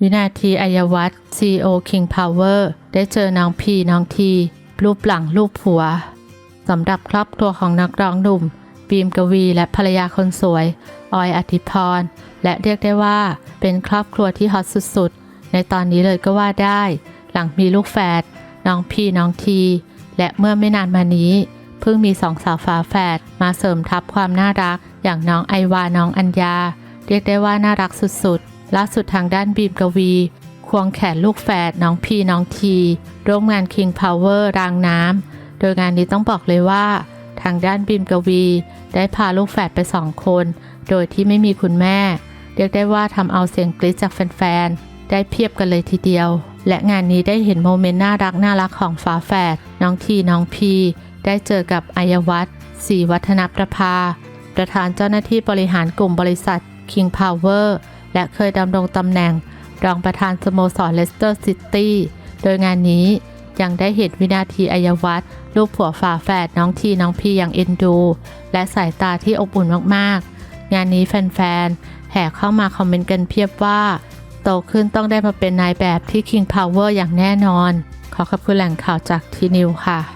วินาทีอายวัต CEO King Power ได้เจอน้องพีน้องทีรูปหลังรูปผัวสำหรับครอบครัวของนักร้องหนุ่มบีมกวีและภรรยาคนสวย ออยอธิพร และเรียกได้ว่าเป็นครอบครัวที่ฮอตสุดๆ ในตอนนี้เลยก็ว่าได้ หลังมีลูกแฝดน้องพีน้องที และเมื่อไม่นานมานี้ เพิ่งมีสองสาวฝาแฝดมาเสริมทับความน่ารัก อย่างน้องไอวาน้องอัญญา เรียกได้ว่าน่ารักสุดๆ ล่าสุดทางด้านบีมกวี ควงแขนลูกแฝดน้องพีน้องที ร่วมงาน King Power รางน้ำ โดยงานนี้ต้องบอกเลยว่า ทางด้านบีมกวี ได้พาลูกแฝดไปสองคน โดยที่ไม่มีคุณแม่ เรียกได้ว่าทำเอาเสียงกรี๊ดจากแฟนๆ ได้เพียบกันเลยทีเดียว และงานนี้ได้เห็นโมเมนต์น่ารักน่ารักของฝาแฝดน้องทีน้องพีได้เจอกับอายวัฒน์ศรีวัฒนประภา ประธานเจ้าหน้าที่บริหารกลุ่มบริษัท King Power และเคยดำรงตำแหน่ง รองประธานสโมสรเลสเตอร์ซิตี้ โดยงานนี้ยังได้เห็นวินาทีอายวัฒน์ลูกผัวฝาแฝดน้องทีน้องพีอย่างเอ็นดู และสายตาที่อบอุ่นมากๆ งานนี้แฟนๆ แห่เข้ามาคอมเมนต์กันเพียบว่า โตขึ้นต้องได้มาเป็นนายแบบที่ King Power อย่างแน่นอน ขอขอบคุณแหล่งข่าวจากทีนิวค่ะ